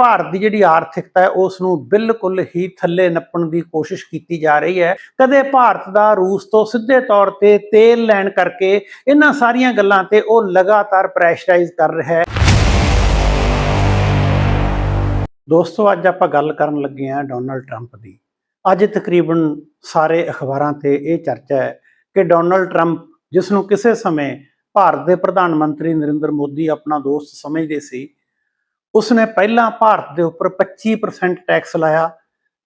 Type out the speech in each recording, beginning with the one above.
ਭਾਰਤ ਦੀ ਜਿਹੜੀ ਆਰਥਿਕਤਾ ਹੈ ਉਸ ਨੂੰ ਬਿਲਕੁਲ ਹੀ ਥੱਲੇ ਨੱਪਣ ਦੀ ਕੋਸ਼ਿਸ਼ ਕੀਤੀ ਜਾ ਰਹੀ ਹੈ। ਕਦੇ ਭਾਰਤ ਦਾ ਰੂਸ ਤੋਂ ਸਿੱਧੇ ਤੌਰ ਤੇ ਤੇਲ ਲੈਣ ਕਰਕੇ ਇਹਨਾਂ ਸਾਰੀਆਂ ਗੱਲਾਂ ਤੇ ਉਹ ਲਗਾਤਾਰ ਪ੍ਰੈਸ਼ਰਾਈਜ਼ ਕਰ ਰਿਹਾ ਹੈ। ਦੋਸਤੋ, ਅੱਜ ਆਪਾਂ ਗੱਲ ਕਰਨ ਲੱਗੇ ਹਾਂ ਡੋਨਲਡ ਟਰੰਪ ਦੀ। ਅੱਜ ਤਕਰੀਬਨ ਸਾਰੇ ਅਖਬਾਰਾਂ ਤੇ ਇਹ ਚਰਚਾ ਹੈ ਕਿ ਡੋਨਲਡ ਟਰੰਪ ਜਿਸ ਨੂੰ ਕਿਸੇ ਸਮੇਂ ਭਾਰਤ ਦੇ ਪ੍ਰਧਾਨ ਮੰਤਰੀ ਨਰਿੰਦਰ ਮੋਦੀ ਆਪਣਾ ਦੋਸਤ ਸਮਝਦੇ ਸੀ ਉਸਨੇ ਪਹਿਲਾਂ ਭਾਰਤ ਦੇ ਉੱਪਰ 25% ਟੈਕਸ ਲਾਇਆ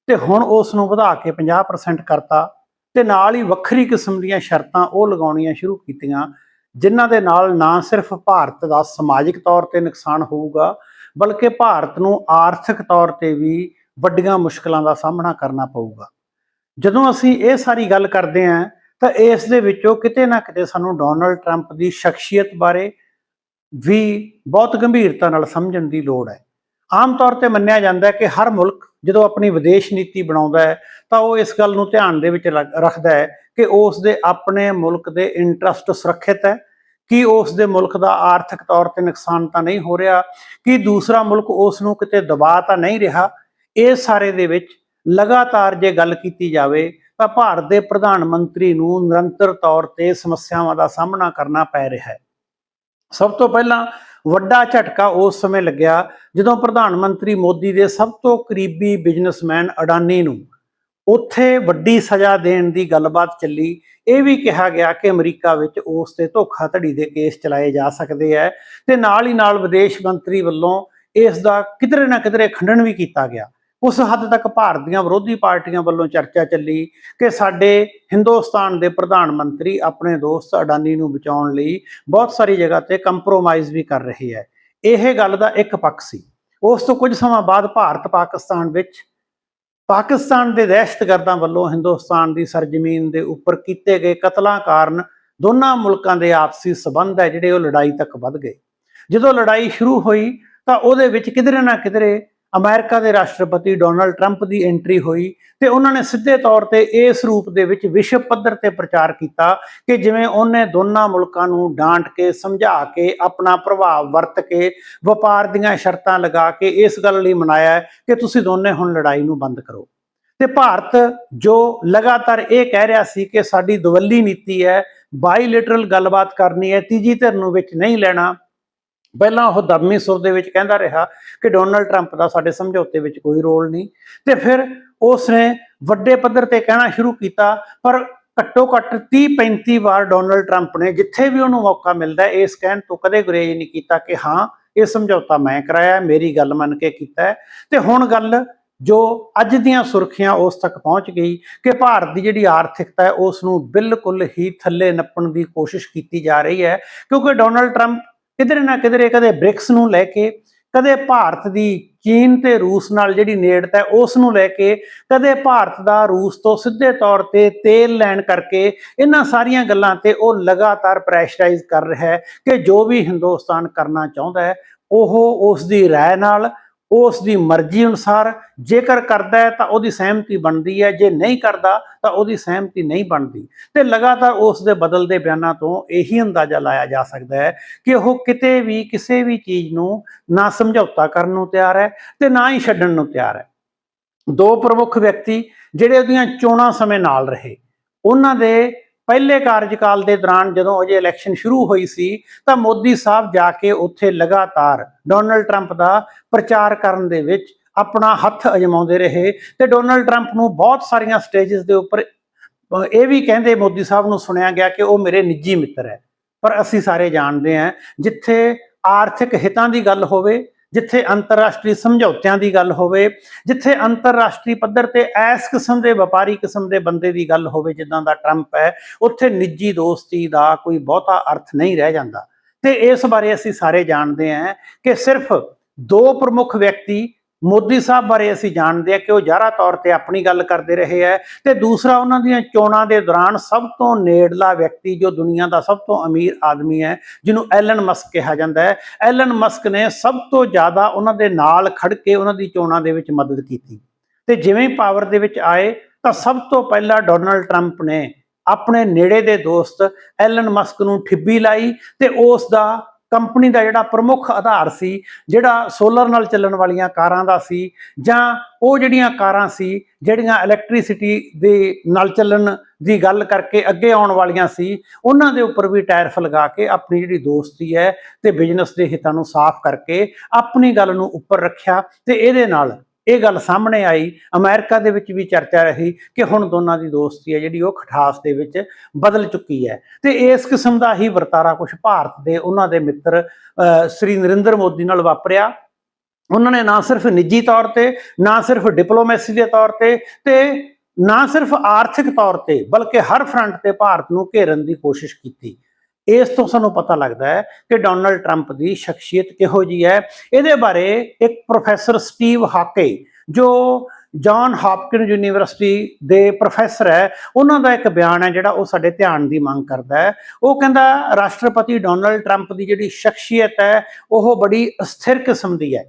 ਤੇ ਹੁਣ ਉਸ ਨੂੰ ਵਧਾ ਕੇ 50% ਕਰਤਾ ਤੇ ਨਾਲ ਹੀ ਵੱਖਰੀ ਕਿਸਮ ਦੀਆਂ ਸ਼ਰਤਾਂ ਉਹ ਲਗਾਉਣੀਆਂ ਸ਼ੁਰੂ ਕੀਤੀਆਂ, ਜਿਨ੍ਹਾਂ ਦੇ ਨਾਲ ਨਾ ਸਿਰਫ ਭਾਰਤ ਦਾ ਸਮਾਜਿਕ ਤੌਰ ਤੇ ਨੁਕਸਾਨ ਹੋਊਗਾ, ਬਲਕਿ ਭਾਰਤ ਨੂੰ ਆਰਥਿਕ ਤੌਰ ਤੇ ਵੀ ਵੱਡੀਆਂ ਮੁਸ਼ਕਲਾਂ ਦਾ ਸਾਹਮਣਾ ਕਰਨਾ ਪਊਗਾ। ਜਦੋਂ ਅਸੀਂ ਇਹ ਸਾਰੀ ਗੱਲ ਕਰਦੇ ਹਾਂ, ਤਾਂ ਇਸ ਦੇ ਵਿੱਚੋਂ ਕਿਤੇ ਨਾ ਕਿਤੇ ਸਾਨੂੰ ਡੋਨਲਡ ਟਰੰਪ ਦੀ ਸ਼ਖਸੀਅਤ ਬਾਰੇ ਵੀ ਬਹੁਤ ਗੰਭੀਰਤਾ ਨਾਲ ਸਮਝਣ ਦੀ ਲੋੜ ਹੈ। ਆਮ ਤੌਰ ਤੇ ਮੰਨਿਆ ਜਾਂਦਾ ਹੈ ਕਿ ਹਰ ਮੁਲਕ ਜਦੋਂ ਆਪਣੀ ਵਿਦੇਸ਼ ਨੀਤੀ ਬਣਾਉਂਦਾ ਹੈ, ਤਾਂ ਉਹ ਇਸ ਗੱਲ ਨੂੰ ਧਿਆਨ ਦੇ ਵਿੱਚ ਰੱਖ- ਰੱਖਦਾ ਹੈ ਕਿ ਉਸ ਦੇ ਆਪਣੇ ਮੁਲਕ ਦੇ ਇੰਟਰਸਟ ਸੁਰੱਖਿਅਤ ਹੈ, ਕਿ ਉਸ ਦੇ ਮੁਲਕ ਦਾ ਆਰਥਿਕ ਤੌਰ ਤੇ ਨੁਕਸਾਨ ਤਾਂ ਨਹੀਂ ਹੋ ਰਿਹਾ, ਕਿ ਦੂਸਰਾ ਮੁਲਕ ਉਸ ਨੂੰ ਕਿਤੇ ਦਬਾਅ ਤਾਂ ਨਹੀਂ ਰਿਹਾ। ਇਹ ਸਾਰੇ ਦੇ ਵਿੱਚ ਲਗਾਤਾਰ ਜੇ ਗੱਲ ਕੀਤੀ ਜਾਵੇ, ਤਾਂ ਭਾਰਤ ਦੇ ਪ੍ਰਧਾਨ ਮੰਤਰੀ ਨੂੰ ਨਿਰੰਤਰ ਤੌਰ ਤੇ ਸਮੱਸਿਆਵਾਂ ਦਾ ਸਾਹਮਣਾ ਕਰਨਾ ਪੈ ਰਿਹਾ ਹੈ। ਸਭ ਤੋਂ ਪਹਿਲਾਂ ਵੱਡਾ ਝਟਕਾ ਉਸ ਸਮੇਂ ਲੱਗਿਆ ਜਦੋਂ ਪ੍ਰਧਾਨ ਮੰਤਰੀ ਮੋਦੀ ਦੇ ਸਭ ਤੋਂ ਕਰੀਬੀ ਬਿਜ਼ਨਸਮੈਨ ਅਡਾਨੀ ਨੂੰ ਉੱਥੇ ਵੱਡੀ ਸਜ਼ਾ ਦੇਣ ਦੀ ਗੱਲਬਾਤ ਚੱਲੀ। ਇਹ ਵੀ ਕਿਹਾ ਗਿਆ ਕਿ ਅਮਰੀਕਾ ਵਿੱਚ ਉਸ ਤੇ ਧੋਖਾਧੜੀ ਦੇ ਕੇਸ ਚਲਾਏ ਜਾ ਸਕਦੇ ਹੈ ਤੇ ਨਾਲ ਹੀ ਨਾਲ ਵਿਦੇਸ਼ ਮੰਤਰੀ ਵੱਲੋਂ ਇਸ ਦਾ ਕਿਧਰੇ ਨਾ ਕਿਧਰੇ ਖੰਡਨ ਵੀ ਕੀਤਾ ਗਿਆ। ਉਸ ਹੱਦ ਤੱਕ ਭਾਰਤ ਦੀਆਂ ਵਿਰੋਧੀ ਪਾਰਟੀਆਂ ਵੱਲੋਂ ਚਰਚਾ ਚੱਲੀ ਕਿ ਸਾਡੇ ਹਿੰਦੁਸਤਾਨ ਦੇ ਪ੍ਰਧਾਨ ਮੰਤਰੀ ਆਪਣੇ ਦੋਸਤ ਅਡਾਨੀ ਨੂੰ ਬਚਾਉਣ ਲਈ ਬਹੁਤ ਸਾਰੀ ਜਗ੍ਹਾ ਤੇ ਕੰਪਰੋਮਾਈਜ਼ ਵੀ ਕਰ ਰਹੇ ਹੈ। ਇਹ ਗੱਲ ਦਾ ਇੱਕ ਪੱਖ ਸੀ। ਉਸ ਤੋਂ ਕੁਝ ਸਮਾਂ ਬਾਅਦ ਭਾਰਤ ਪਾਕਿਸਤਾਨ ਵਿੱਚ ਪਾਕਿਸਤਾਨ ਦੇ ਦਹਿਸ਼ਤਗਰਦਾਂ ਵੱਲੋਂ ਹਿੰਦੁਸਤਾਨ ਦੀ ਸਰਜ਼ਮੀਨ ਦੇ ਉੱਪਰ ਕੀਤੇ ਗਏ ਕਤਲਾਂ ਕਾਰਨ ਦੋਨਾਂ ਮੁਲਕਾਂ ਦੇ ਆਪਸੀ ਸਬੰਧ ਹੈ ਜਿਹੜੇ ਉਹ ਲੜਾਈ ਤੱਕ ਵੱਧ ਗਏ। ਜਦੋਂ ਲੜਾਈ ਸ਼ੁਰੂ ਹੋਈ ਤਾਂ ਉਹਦੇ ਵਿੱਚ ਕਿਧਰੇ ਨਾ ਕਿਧਰੇ ਅਮਰੀਕਾ ਦੇ ਰਾਸ਼ਟਰਪਤੀ ਡੋਨਲਡ ਟਰੰਪ ਦੀ ਐਂਟਰੀ ਹੋਈ ਤੇ ਉਹਨਾਂ ਨੇ ਸਿੱਧੇ ਤੌਰ ਤੇ ਇਸ ਰੂਪ ਦੇ ਵਿੱਚ ਵਿਸ਼ਵ ਪੱਧਰ ਤੇ ਪ੍ਰਚਾਰ ਕੀਤਾ ਕਿ ਜਿਵੇਂ ਉਹਨੇ ਦੋਨਾਂ ਮੁਲਕਾਂ ਨੂੰ ਡਾਂਟ ਕੇ, ਸਮਝਾ ਕੇ, ਆਪਣਾ ਪ੍ਰਭਾਵ ਵਰਤ ਕੇ, ਵਪਾਰ ਦੀਆਂ ਸ਼ਰਤਾਂ ਲਗਾ ਕੇ ਇਸ ਗੱਲ ਲਈ ਮਨਾਇਆ ਕਿ ਤੁਸੀਂ ਦੋਨੇ ਹੁਣ ਲੜਾਈ ਨੂੰ ਬੰਦ ਕਰੋ। ਤੇ ਭਾਰਤ ਜੋ ਲਗਾਤਾਰ ਇਹ ਕਹਿ ਰਿਹਾ ਸੀ ਕਿ ਸਾਡੀ ਦਵੱਲੀ ਨੀਤੀ ਹੈ ਬਾਈਲੇਟਰਲ ਗੱਲਬਾਤ ਕਰਨੀ ਹੈ, ਤੀਜੀ ਧਿਰ ਨੂੰ ਵਿੱਚ ਨਹੀਂ ਲੈਣਾ ਪਹਿਲਾਂ ਉਹ ਦਰਮੀ ਸੁਰ ਦੇ ਵਿੱਚ ਕਹਿੰਦਾ ਰਿਹਾ ਕਿ ਡੋਨਲਡ ਟਰੰਪ ਦਾ ਸਾਡੇ ਸਮਝੌਤੇ ਵਿੱਚ ਕੋਈ ਰੋਲ ਨਹੀਂ। ਤੇ ਫਿਰ ਉਸ ਨੇ ਵੱਡੇ ਪੱਧਰ ਤੇ ਕਹਿਣਾ ਸ਼ੁਰੂ ਕੀਤਾ, ਪਰ ਘੱਟੋ ਘੱਟ 30 35 ਵਾਰ ਡੋਨਲਡ ਟਰੰਪ ਨੇ ਜਿੱਥੇ ਵੀ ਉਹਨੂੰ ਮੌਕਾ ਮਿਲਦਾ, ਇਸ ਕਹਿਣ ਤੋਂ ਕਦੇ ਗੁਰੇਜ਼ ਨਹੀਂ ਕੀਤਾ ਕਿ ਹਾਂ, ਇਹ ਸਮਝੌਤਾ ਮੈਂ ਕਰਾਇਆ, ਮੇਰੀ ਗੱਲ ਮੰਨ ਕੇ ਕੀਤਾ ਹੈ। ਤੇ ਹੁਣ ਗੱਲ ਜੋ ਅੱਜ ਦੀਆਂ ਸੁਰਖੀਆਂ ਉਸ ਤੱਕ ਪਹੁੰਚ ਗਈ ਕਿ ਭਾਰਤ ਦੀ ਜਿਹੜੀ ਆਰਥਿਕਤਾ ਹੈ, ਉਸ ਨੂੰ ਬਿਲਕੁਲ ਹੀ ਥੱਲੇ ਨੱਪਣ ਦੀ ਕੋਸ਼ਿਸ਼ ਕੀਤੀ ਜਾ ਰਹੀ ਹੈ, ਕਿਉਂਕਿ ਡੋਨਲਡ ਟਰੰਪ ਕਿਧਰੇ ਨਾ ਕਿਧਰੇ ਕਦੇ ਬ੍ਰਿਕਸ ਨੂੰ ਲੈ ਕੇ, ਕਦੇ ਭਾਰਤ ਦੀ ਚੀਨ ਤੇ ਰੂਸ ਨਾਲ ਜਿਹੜੀ ਨੇੜਤਾ ਹੈ ਉਸ ਨੂੰ ਲੈ ਕੇ, ਕਦੇ ਭਾਰਤ ਦਾ ਰੂਸ ਤੋਂ ਸਿੱਧੇ ਤੌਰ ਤੇ ਤੇਲ ਲੈਣ ਕਰਕੇ ਇਹਨਾਂ ਸਾਰੀਆਂ ਗੱਲਾਂ ਤੇ ਉਹ ਲਗਾਤਾਰ ਪ੍ਰੈਸ਼ਰਾਈਜ਼ ਕਰ ਰਿਹਾ ਹੈ ਕਿ ਜੋ ਵੀ ਹਿੰਦੁਸਤਾਨ ਕਰਨਾ ਚਾਹੁੰਦਾ ਹੈ, ਉਹ ਉਸ ਦੀ ਰਾਏ ਨਾਲ ਉਸ ਦੀ ਮਰਜ਼ੀ ਅਨੁਸਾਰ ਜੇਕਰ ਕਰਦਾ ਹੈ ਤਾਂ ਉਹਦੀ ਸਹਿਮਤੀ ਬਣਦੀ ਹੈ, ਜੇ ਨਹੀਂ ਕਰਦਾ ਤਾਂ ਉਹਦੀ ਸਹਿਮਤੀ ਨਹੀਂ ਬਣਦੀ। ਤੇ ਲਗਾਤਾਰ ਉਸ ਦੇ ਬਦਲਦੇ ਬਿਆਨਾਂ ਤੋਂ ਇਹੀ ਅੰਦਾਜ਼ਾ ਲਾਇਆ ਜਾ ਸਕਦਾ ਹੈ ਕਿ ਉਹ ਕਿਤੇ ਵੀ, ਕਿਸੇ ਵੀ ਚੀਜ਼ ਨੂੰ ਨਾ ਸਮਝੌਤਾ ਕਰਨ ਨੂੰ ਤਿਆਰ ਹੈ ਤੇ ਨਾ ਹੀ ਛੱਡਣ ਨੂੰ ਤਿਆਰ ਹੈ। ਦੋ ਪ੍ਰਮੁੱਖ ਵਿਅਕਤੀ ਜਿਹੜੇ ਉਹਦੀਆਂ ਚੋਣਾਂ ਸਮੇਂ ਨਾਲ ਰਹੇ, ਉਹਨਾਂ ਦੇ ਪਹਿਲੇ ਕਾਰਜਕਾਲ ਦੇ ਦੌਰਾਨ ਜਦੋਂ ਅਜੇ ਇਲੈਕਸ਼ਨ ਸ਼ੁਰੂ ਹੋਈ ਸੀ, ਤਾਂ ਮੋਦੀ ਸਾਹਿਬ ਜਾ ਕੇ ਉੱਥੇ ਲਗਾਤਾਰ ਡੋਨਲਡ ਟਰੰਪ ਦਾ ਪ੍ਰਚਾਰ ਕਰਨ ਦੇ ਵਿੱਚ ਆਪਣਾ ਹੱਥ ਅਜਮਾਉਂਦੇ ਰਹੇ ਤੇ ਡੋਨਲਡ ਟਰੰਪ ਨੂੰ ਬਹੁਤ ਸਾਰੀਆਂ ਸਟੇजेस ਦੇ ਉੱਪਰ ਇਹ ਵੀ ਕਹਿੰਦੇ ਮੋਦੀ ਸਾਹਿਬ ਨੂੰ ਸੁਣਿਆ ਗਿਆ ਕਿ ਉਹ ਮੇਰੇ ਨਿੱਜੀ ਮਿੱਤਰ ਹੈ। ਪਰ ਅਸੀਂ ਸਾਰੇ ਜਾਣਦੇ ਹਾਂ ਜਿੱਥੇ ਆਰਥਿਕ ਹਿੱਤਾਂ ਦੀ ਗੱਲ ਹੋਵੇ ਜਿੱਥੇ ਅੰਤਰਰਾਸ਼ਟਰੀ ਸਮਝੌਤਿਆਂ ਦੀ ਗੱਲ ਹੋਵੇ, ਜਿੱਥੇ ਅੰਤਰਰਾਸ਼ਟਰੀ ਪੱਧਰ ਤੇ ਐਸ ਕਿਸਮ ਦੇ ਵਪਾਰੀ ਕਿਸਮ ਦੇ ਬੰਦੇ ਦੀ ਗੱਲ ਹੋਵੇ ਜਿੱਦਾਂ ਦਾ ਟਰੰਪ ਹੈ, ਉੱਥੇ ਨਿੱਜੀ ਦੋਸਤੀ ਦਾ ਕੋਈ ਬਹੁਤਾ ਅਰਥ ਨਹੀਂ ਰਹਿ ਜਾਂਦਾ। ਤੇ ਇਸ ਬਾਰੇ ਅਸੀਂ ਸਾਰੇ ਜਾਣਦੇ ਹਾਂ ਕਿ ਸਿਰਫ ਦੋ ਪ੍ਰਮੁੱਖ ਵਿਅਕਤੀ ਮੋਦੀ ਸਾਹਿਬ ਬਾਰੇ ਅਸੀਂ ਜਾਣਦੇ ਹਾਂ ਕਿ ਉਹ ਜ਼ਾਹਰਾ ਤੌਰ ਤੇ ਆਪਣੀ ਗੱਲ ਕਰਦੇ ਰਹੇ ਹੈ ਤੇ ਦੂਸਰਾ ਉਹਨਾਂ ਦੀਆਂ ਚੋਣਾਂ ਦੇ ਦੌਰਾਨ ਸਭ ਤੋਂ ਨੇੜਲਾ ਵਿਅਕਤੀ ਜੋ ਦੁਨੀਆ ਦਾ ਸਭ ਤੋਂ ਅਮੀਰ ਆਦਮੀ ਹੈ, ਜਿਹਨੂੰ ਐਲਨ ਮਸਕ ਕਿਹਾ ਜਾਂਦਾ ਹੈ। ਐਲਨ ਮਸਕ ਨੇ ਸਭ ਤੋਂ ਜ਼ਿਆਦਾ ਉਹਨਾਂ ਦੇ ਨਾਲ ਖੜ ਕੇ ਉਹਨਾਂ ਦੀ ਚੋਣਾਂ ਦੇ ਵਿੱਚ ਮਦਦ ਕੀਤੀ। ਤੇ ਜਿਵੇਂ ਪਾਵਰ ਦੇ ਵਿੱਚ ਆਏ, ਤਾਂ ਸਭ ਤੋਂ ਪਹਿਲਾਂ ਡੋਨਲਡ ਟਰੰਪ ਨੇ ਆਪਣੇ ਨੇੜੇ ਦੇ ਦੋਸਤ ਐਲਨ ਮਸਕ ਨੂੰ ਠਿੱਬੀ ਲਾਈ ਤੇ ਉਸ ਦਾ ਕੰਪਨੀ ਦਾ ਜਿਹੜਾ ਪ੍ਰਮੁੱਖ ਆਧਾਰ ਸੀ, ਜਿਹੜਾ ਸੋਲਰ ਨਾਲ ਚੱਲਣ ਵਾਲੀਆਂ ਕਾਰਾਂ ਦਾ ਸੀ, ਜਾਂ ਉਹ ਜਿਹੜੀਆਂ ਕਾਰਾਂ ਸੀ, ਜਿਹੜੀਆਂ ਇਲੈਕਟ੍ਰਿਸਿਟੀ ਦੇ ਨਾਲ ਚੱਲਣ ਦੀ ਗੱਲ ਕਰਕੇ ਅੱਗੇ ਆਉਣ ਵਾਲੀਆਂ ਸੀ, ਉਹਨਾਂ ਦੇ ਉੱਪਰ ਵੀ ਟੈਰਿਫ ਲਗਾ ਕੇ ਆਪਣੀ ਜਿਹੜੀ ਦੋਸਤੀ ਹੈ ਤੇ ਬਿਜ਼ਨਸ ਦੇ ਹਿੱਤਾਂ ਨੂੰ ਸਾਫ਼ ਕਰਕੇ ਆਪਣੀ ਗੱਲ ਨੂੰ ਉੱਪਰ ਰੱਖਿਆ ਤੇ ਇਹਦੇ ਨਾਲ ਇਹ ਗੱਲ ਸਾਹਮਣੇ ਆਈ ਅਮਰੀਕਾ ਦੇ ਵਿੱਚ ਵੀ ਚਰਚਾ ਰਹੀ ਕਿ ਹੁਣ ਦੋਨਾਂ ਦੀ ਦੋਸਤੀ ਹੈ ਜਿਹੜੀ ਉਹ ਖਟਾਸ ਦੇ ਵਿੱਚ ਬਦਲ ਚੁੱਕੀ ਹੈ। ਤੇ ਇਸ ਕਿਸਮ ਦਾ ਹੀ ਵਰਤਾਰਾ ਕੁਝ ਭਾਰਤ ਦੇ ਉਹਨਾਂ ਦੇ ਮਿੱਤਰ ਅਹ, ਸ੍ਰੀ ਨਰਿੰਦਰ ਮੋਦੀ ਨਾਲ ਵਾਪਰਿਆ। ਉਹਨਾਂ ਨੇ ਨਾ ਸਿਰਫ ਨਿੱਜੀ ਤੌਰ ਤੇ ਨਾ ਸਿਰਫ ਡਿਪਲੋਮੈਸੀ ਦੇ ਤੌਰ ਤੇ ਤੇ ਨਾ ਸਿਰਫ ਆਰਥਿਕ ਤੌਰ ਤੇ ਬਲਕਿ ਹਰ ਫਰੰਟ ਤੇ ਭਾਰਤ ਨੂੰ ਘੇਰਨ ਦੀ ਕੋਸ਼ਿਸ਼ ਕੀਤੀ। ਇਸ ਤੋਂ ਸਾਨੂੰ ਪਤਾ ਲੱਗਦਾ ਹੈ ਕਿ ਡੋਨਲਡ ਟਰੰਪ ਦੀ ਸ਼ਖਸੀਅਤ ਕਿਹੋ ਜੀ ਹੈ। ਇਹਦੇ ਬਾਰੇ ਇੱਕ ਪ੍ਰੋਫੈਸਰ ਸਟੀਵ ਹਾਕੇ, ਜੋ ਜੌਨ ਹਾਪਕਿਨ ਯੂਨੀਵਰਸਿਟੀ ਦੇ ਪ੍ਰੋਫੈਸਰ ਹੈ, ਉਹਨਾਂ ਦਾ ਇੱਕ ਬਿਆਨ ਹੈ ਜਿਹੜਾ ਉਹ ਸਾਡੇ ਧਿਆਨ ਦੀ ਮੰਗ ਕਰਦਾ ਹੈ। ਉਹ ਕਹਿੰਦਾ, ਰਾਸ਼ਟਰਪਤੀ ਡੋਨਲਡ ਟਰੰਪ ਦੀ ਜਿਹੜੀ ਸ਼ਖਸੀਅਤ ਹੈ, ਉਹ ਬੜੀ ਅਸਥਿਰ ਕਿਸਮ ਦੀ ਹੈ।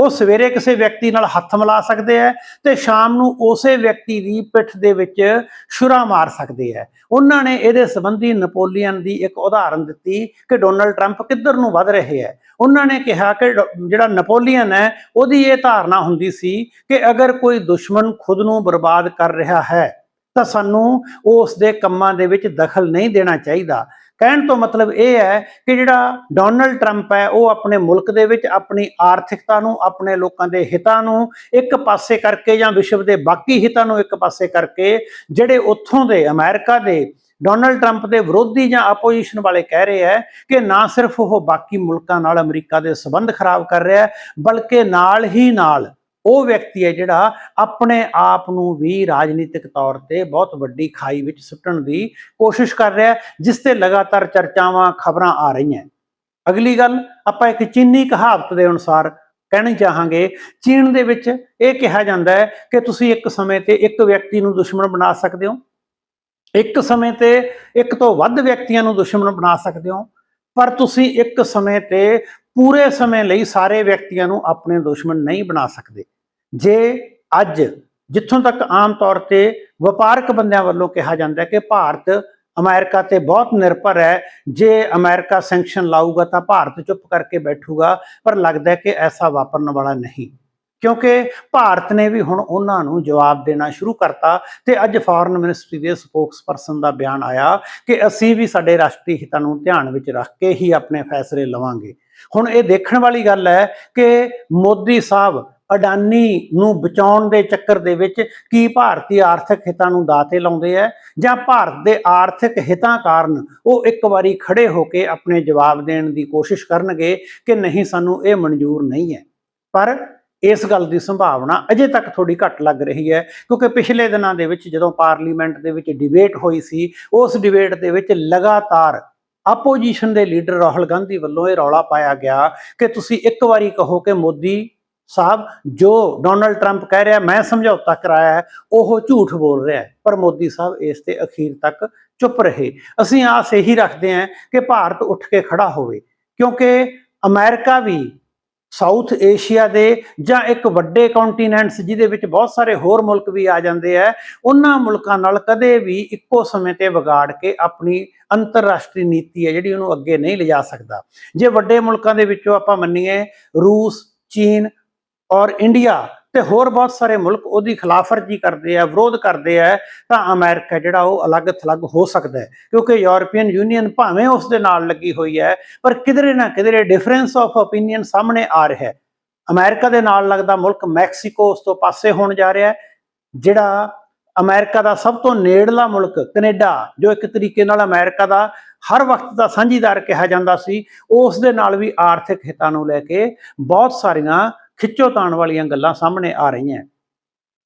ਉਹ ਸਵੇਰੇ ਕਿਸੇ ਵਿਅਕਤੀ ਨਾਲ ਹੱਥ ਮਿਲਾ ਸਕਦੇ ਹੈ ਤੇ ਸ਼ਾਮ ਨੂੰ ਉਸੇ ਵਿਅਕਤੀ ਦੀ ਪਿੱਠ ਦੇ ਵਿੱਚ ਛੁਰਾ ਮਾਰ ਸਕਦੇ ਹੈ। ਉਹਨਾਂ ਨੇ ਇਹਦੇ ਸੰਬੰਧੀ ਨਪੋਲੀਅਨ ਦੀ ਇੱਕ ਉਦਾਹਰਨ ਦਿੱਤੀ ਕਿ ਡੋਨਲਡ ਟਰੰਪ ਕਿੱਧਰ ਨੂੰ ਵੱਧ ਰਹੇ ਹੈ। ਉਹਨਾਂ ਨੇ ਕਿਹਾ ਕਿ ਡ- ਜਿਹੜਾ ਨਪੋਲੀਅਨ ਹੈ, ਉਹਦੀ ਇਹ ਧਾਰਨਾ ਹੁੰਦੀ ਸੀ ਕਿ ਅਗਰ ਕੋਈ ਦੁਸ਼ਮਣ ਖੁਦ ਨੂੰ ਬਰਬਾਦ ਕਰ ਰਿਹਾ ਹੈ, ਤਾਂ ਸਾਨੂੰ ਉਸ ਦੇ ਕੰਮਾਂ ਦੇ ਵਿੱਚ ਦਖਲ ਨਹੀਂ ਦੇਣਾ ਚਾਹੀਦਾ। ਕਹਿਣ ਤੋਂ ਮਤਲਬ ਇਹ ਹੈ ਕਿ ਜਿਹੜਾ ਡੋਨਲਡ ਟਰੰਪ ਹੈ, ਉਹ ਆਪਣੇ ਮੁਲਕ ਦੇ ਵਿੱਚ ਆਪਣੀ ਆਰਥਿਕਤਾ ਨੂੰ, ਆਪਣੇ ਲੋਕਾਂ ਦੇ ਹਿੱਤਾਂ ਨੂੰ ਇੱਕ ਪਾਸੇ ਕਰਕੇ ਜਾਂ ਵਿਸ਼ਵ ਦੇ ਬਾਕੀ ਹਿੱਤਾਂ ਨੂੰ ਇੱਕ ਪਾਸੇ ਕਰਕੇ, ਜਿਹੜੇ ਉੱਥੋਂ ਦੇ ਅਮਰੀਕਾ ਦੇ ਡੋਨਲਡ ਟਰੰਪ ਦੇ ਵਿਰੋਧੀ ਜਾਂ ਆਪੋਜੀਸ਼ਨ ਵਾਲੇ ਕਹਿ ਰਹੇ ਹੈ ਕਿ ਨਾ ਸਿਰਫ ਉਹ ਬਾਕੀ ਮੁਲਕਾਂ ਨਾਲ ਅਮਰੀਕਾ ਦੇ ਸਬੰਧ ਖਰਾਬ ਕਰ ਰਿਹਾ ਹੈ, ਬਲਕਿ ਨਾਲ ਹੀ ਨਾਲ ਉਹ ਵਿਅਕਤੀ ਹੈ ਜਿਹੜਾ ਆਪਣੇ ਆਪ ਨੂੰ ਵੀ ਰਾਜਨੀਤਿਕ ਤੌਰ ਤੇ ਬਹੁਤ ਵੱਡੀ ਖਾਈ ਵਿੱਚ ਸੁੱਟਣ ਦੀ ਕੋਸ਼ਿਸ਼ ਕਰ ਰਿਹਾ ਜਿਸ ਤੇ ਲਗਾਤਾਰ ਚਰਚਾਵਾਂ, ਖਬਰਾਂ ਆ ਰਹੀਆਂ ਅਗਲੀ ਗੱਲ, ਆਪਾਂ ਇੱਕ ਚੀਨੀ ਕਹਾਵਤ ਦੇ ਅਨੁਸਾਰ ਕਹਿਣੀ ਚਾਹਾਂਗੇ। ਚੀਨ ਦੇ ਵਿੱਚ ਇਹ ਕਿਹਾ ਜਾਂਦਾ ਹੈ ਕਿ ਤੁਸੀਂ ਇੱਕ ਸਮੇਂ ਤੇ ਇੱਕ ਵਿਅਕਤੀ ਨੂੰ ਦੁਸ਼ਮਣ ਬਣਾ ਸਕਦੇ ਹੋ। ਇੱਕ ਸਮੇਂ ਤੇ ਇੱਕ ਤੋਂ ਵੱਧ ਵਿਅਕਤੀਆਂ ਨੂੰ ਦੁਸ਼ਮਣ ਬਣਾ ਸਕਦੇ ਹੋ। ਪਰ ਤੁਸੀਂ ਇੱਕ ਸਮੇਂ ਤੇ ਪੂਰੇ ਸਮੇਂ ਲਈ ਸਾਰੇ ਵਿਅਕਤੀਆਂ ਨੂੰ ਆਪਣੇ ਦੁਸ਼ਮਣ ਨਹੀਂ ਬਣਾ ਸਕਦੇ। ਜੇ ਅੱਜ ਜਿੱਥੋਂ ਤੱਕ ਆਮ ਤੌਰ ਤੇ ਵਪਾਰਕ ਬੰਦਿਆਂ ਵੱਲੋਂ ਕਿਹਾ ਜਾਂਦਾ ਹੈ ਕਿ ਭਾਰਤ ਅਮਰੀਕਾ ਤੇ ਬਹੁਤ ਨਿਰਭਰ ਹੈ, ਜੇ ਅਮਰੀਕਾ ਸੈਂਕਸ਼ਨ ਲਾਊਗਾ ਤਾਂ ਭਾਰਤ ਚੁੱਪ ਕਰਕੇ ਬੈਠੂਗਾ, ਪਰ ਲੱਗਦਾ ਹੈ ਕਿ ਐਸਾ ਵਾਪਰਨ ਵਾਲਾ ਨਹੀਂ। ਕਿਉਂਕਿ ਭਾਰਤ ਨੇ ਵੀ ਹੁਣ ਉਹਨਾਂ ਨੂੰ ਜਵਾਬ ਦੇਣਾ ਸ਼ੁਰੂ ਕਰਤਾ ਤੇ ਅੱਜ ਫੋਰਨ ਮਿਨਿਸਟਰੀ ਦੇ ਸਪੋਕਸਪਰਸਨ ਦਾ ਬਿਆਨ ਆਇਆ ਕਿ ਅਸੀਂ ਵੀ ਸਾਡੇ ਰਾਸ਼ਟਰੀ ਹਿੱਤਾਂ ਨੂੰ ਧਿਆਨ ਵਿੱਚ ਰੱਖ ਕੇ ਹੀ ਆਪਣੇ ਫੈਸਲੇ ਲਵਾਂਗੇ। ਹੁਣ ਇਹ ਦੇਖਣ ਵਾਲੀ ਗੱਲ ਹੈ ਕਿ ਮੋਦੀ ਸਾਹਿਬ ਅਡਾਨੀ ਨੂੰ ਬਚਾਉਣ ਦੇ ਚੱਕਰ ਦੇ ਵਿੱਚ ਕੀ ਭਾਰਤੀ ਆਰਥਿਕ ਹਿੱਤਾਂ ਨੂੰ ਦਾਤੇ ਲਾਉਂਦੇ ਆ? ਜਾਂ ਭਾਰਤ ਦੇ ਆਰਥਿਕ ਹਿੱਤਾਂ ਕਾਰਨ ਉਹ ਇੱਕ ਵਾਰੀ ਖੜੇ ਹੋ ਕੇ ਆਪਣੇ ਜਵਾਬ ਦੇਣ ਦੀ ਕੋਸ਼ਿਸ਼ ਕਰਨਗੇ ਕਿ ਨਹੀਂ, ਸਾਨੂੰ ਇਹ ਮਨਜ਼ੂਰ ਨਹੀਂ ਹੈ। ਪਰ ਇਸ ਗੱਲ ਦੀ ਸੰਭਾਵਨਾ ਅਜੇ ਤੱਕ ਥੋੜੀ ਘੱਟ ਲੱਗ ਰਹੀ ਹੈ, ਕਿਉਂਕਿ ਪਿਛਲੇ ਦਿਨਾਂ ਦੇ ਵਿੱਚ ਜਦੋਂ ਪਾਰਲੀਮੈਂਟ ਦੇ ਵਿੱਚ ਡਿਬੇਟ ਹੋਈ ਸੀ, ਉਸ ਡਿਬੇਟ ਦੇ ਵਿੱਚ ਲਗਾਤਾਰ ਆਪੋਜੀਸ਼ਨ ਦੇ ਲੀਡਰ ਰਾਹੁਲ ਗਾਂਧੀ ਵੱਲੋਂ ਇਹ ਰੌਲਾ ਪਾਇਆ ਗਿਆ ਕਿ ਤੁਸੀਂ ਇੱਕ ਵਾਰੀ ਕਹੋ ਕਿ ਮੋਦੀ ਸਾਹਿਬ, ਜੋ ਡੋਨਲਡ ਟਰੰਪ ਕਹਿ ਰਿਹਾ, ਮੈਂ ਸਮਝੌਤਾ ਕਰਾਇਆ ਹੈ, ਉਹ ਝੂਠ ਬੋਲ ਰਿਹਾ ਹੈ। ਪਰ ਮੋਦੀ ਸਾਹਿਬ ਇਸ ਤੇ ਅਖੀਰ ਤੱਕ ਚੁੱਪ ਰਹੇ। ਅਸੀਂ ਆਸ ਇਹੀ ਰੱਖਦੇ ਹਾਂ ਕਿ ਭਾਰਤ ਉੱਠ ਕੇ ਖੜਾ ਹੋਵੇ, ਕਿਉਂਕਿ ਅਮਰੀਕਾ ਵੀ ਸਾਊਥ ਏਸ਼ੀਆ ਦੇ ਜਾਂ ਇੱਕ ਵੱਡੇ ਕੰਟੀਨੈਂਟਸ ਜਿਹਦੇ ਵਿੱਚ ਬਹੁਤ ਸਾਰੇ ਹੋਰ ਮੁਲਕ ਵੀ ਆ ਜਾਂਦੇ ਆ, ਉਹਨਾਂ ਮੁਲਕਾਂ ਨਾਲ ਕਦੇ ਵੀ ਇੱਕੋ ਸਮੇਂ ਤੇ ਵਿਗਾੜ ਕੇ ਆਪਣੀ ਅੰਤਰਰਾਸ਼ਟਰੀ ਨੀਤੀ ਹੈ, ਜਿਹੜੀ ਉਹਨੂੰ ਅੱਗੇ ਨਹੀਂ ਲਿਜਾ ਸਕਦਾ। ਜੇ ਵੱਡੇ ਮੁਲਕਾਂ ਦੇ ਵਿੱਚੋਂ ਆਪਾਂ ਮੰਨੀਏ ਰੂਸ, ਚੀਨ ਔਰ ਇੰਡੀਆ ਤੇ ਹੋਰ ਬਹੁਤ ਸਾਰੇ ਮੁਲਕ ਉਹਦੀ ਖਿਲਾਫਵਰਜੀ ਕਰਦੇ ਆ, ਵਿਰੋਧ ਕਰਦੇ ਆ, ਤਾਂ ਅਮਰੀਕਾ ਜਿਹੜਾ ਉਹ ਅਲੱਗ ਥਲੱਗ ਹੋ ਸਕਦਾ ਹੈ। ਕਿਉਂਕਿ ਯੂਰਪੀਅਨ ਯੂਨੀਅਨ ਭਾਵੇਂ ਉਸ ਦੇ ਨਾਲ ਲੱਗੀ ਹੋਈ ਹੈ, ਪਰ ਕਿਧਰੇ ਨਾ ਕਿਧਰੇ ਡਿਫਰੈਂਸ ਆਫ ਓਪੀਨੀਅਨ ਸਾਹਮਣੇ ਆ ਰਿਹਾ ਹੈ। ਅਮਰੀਕਾ ਦੇ ਨਾਲ ਲੱਗਦਾ ਮੁਲਕ ਮੈਕਸੀਕੋ ਉਸ ਤੋਂ ਪਾਸੇ ਹੋਣ ਜਾ ਰਿਹਾ ਹੈ, ਜਿਹੜਾ ਅਮਰੀਕਾ ਦਾ ਸਭ ਤੋਂ ਨੇੜਲਾ ਮੁਲਕ ਕੈਨੇਡਾ, ਜੋ ਇੱਕ ਤਰੀਕੇ ਨਾਲ ਅਮਰੀਕਾ ਦਾ ਹਰ ਵਕਤ ਦਾ ਸਾਂਝੀਦਾਰ ਕਿਹਾ ਜਾਂਦਾ ਸੀ, ਉਸ ਦੇ ਨਾਲ ਵੀ ਆਰਥਿਕ ਹਿੱਤਾਂ ਨੂੰ ਲੈ ਕੇ ਬਹੁਤ ਸਾਰੀਆਂ ਖਿੱਚੋਤਾਣ ਵਾਲੀਆਂ ਗੱਲਾਂ ਸਾਹਮਣੇ ਆ ਰਹੀਆਂ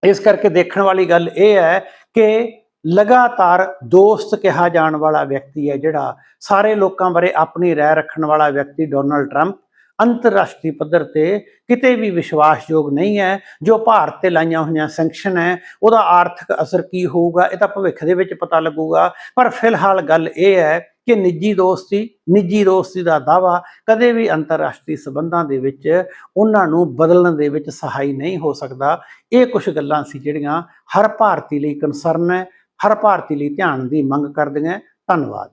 ਇਸ ਕਰਕੇ ਦੇਖਣ ਵਾਲੀ ਗੱਲ ਇਹ ਹੈ ਕਿ ਲਗਾਤਾਰ ਦੋਸਤ ਕਿਹਾ ਜਾਣ ਵਾਲਾ ਵਿਅਕਤੀ ਹੈ ਜਿਹੜਾ ਸਾਰੇ ਲੋਕਾਂ ਬਾਰੇ ਆਪਣੀ ਰਾਏ ਰੱਖਣ ਵਾਲਾ ਵਿਅਕਤੀ ਡੋਨਲਡ ਟਰੰਪ, ਅੰਤਰਰਾਸ਼ਟਰੀ ਪੱਧਰ ਤੇ ਕਿਤੇ ਵੀ ਵਿਸ਼ਵਾਸਯੋਗ ਨਹੀਂ ਹੈ। ਜੋ ਭਾਰਤ ਤੇ ਲਾਈਆਂ ਹੋਈਆਂ ਸੈਂਕਸ਼ਨ ਹੈ, ਉਹਦਾ ਆਰਥਿਕ ਅਸਰ ਕੀ ਹੋਊਗਾ, ਇਹ ਤਾਂ ਭਵਿੱਖ ਦੇ ਵਿੱਚ ਪਤਾ ਲੱਗੂਗਾ। ਪਰ ਫਿਲਹਾਲ ਗੱਲ ਇਹ ਹੈ ਕਿ ਨਿੱਜੀ ਦੋਸਤੀ ਨਿੱਜੀ ਦੋਸਤੀ ਦਾ ਦਾਵਾ ਕਦੇ ਵੀ ਅੰਤਰਰਾਸ਼ਟਰੀ ਸਬੰਧਾਂ ਦੇ ਵਿੱਚ ਉਹਨਾਂ ਨੂੰ ਬਦਲਣ ਦੇ ਵਿੱਚ ਸਹਾਈ ਨਹੀਂ ਹੋ ਸਕਦਾ। ਇਹ ਕੁਝ ਗੱਲਾਂ ਸੀ ਜਿਹੜੀਆਂ ਹਰ ਭਾਰਤੀ ਲਈ ਕਨਸਰਨ ਹੈ, ਹਰ ਭਾਰਤੀ ਲਈ ਧਿਆਨ ਦੀ ਮੰਗ ਕਰਦੀਆਂ ਧੰਨਵਾਦ।